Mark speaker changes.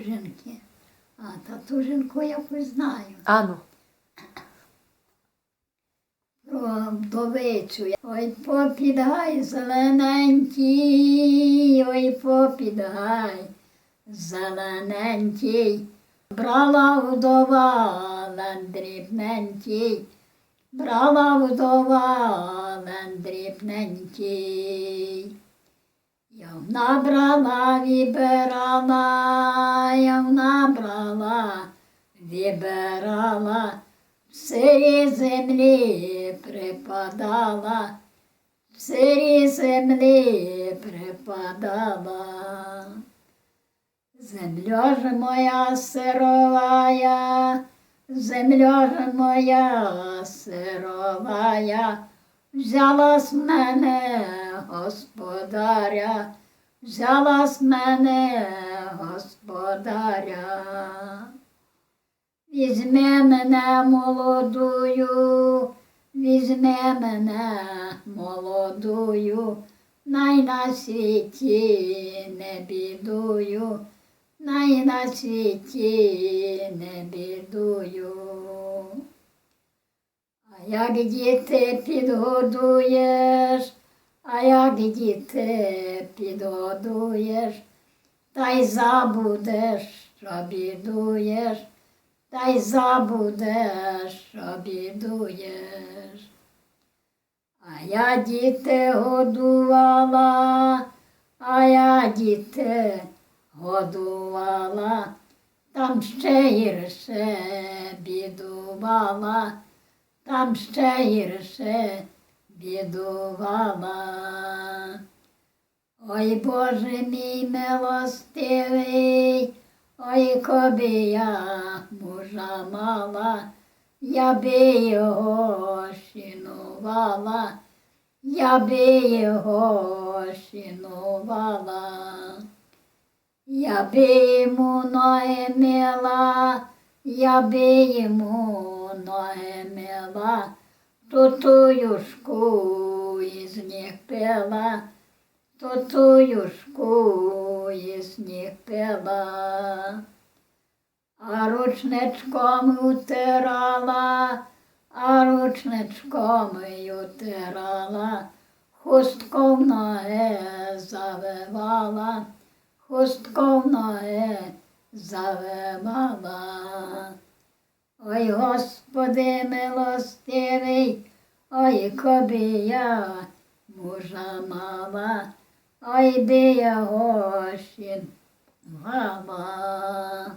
Speaker 1: Жінки. А та ту жінку якось знаю.
Speaker 2: Ану.
Speaker 1: Про вдовицю. Ой, попідгай зелененький, ой, попідгай зелененький. Брала вдова дрібненький, брала вдова дрібненький. Я набрала, вибирала, я набрала, вибирала, в сирі землі припадала, в сирі землі припадала. Земля ж моя сировая, земля ж моя сировая, взяла з мене господаря, взяла з мене господаря. Візьме мене молодую, візьме мене молодую, най на світі не бідую, най на світі не бідую. А як діти підгодуєш, а як діти підгодуєш, та й забудеш, що бідуєш, та й забудеш, що бідуєш. А я діти годувала, а я діти годувала, там ще гірше бідувала, там ще гірше бідувала. Ой Боже мій милостивий, ой коби я мужа мала, я би його шинувала, я би його шинувала. Я би йому ноги мила, я би йому ноги мила, ту ту юшку із них пила, ту ту юшку них пила. А ручничком утирала, а ручничком утирала, хустку в ноги завивала, хустку в ноги завивала. Ой, Господи милостивий, ой, коби я мужа мала, ой, би його мала.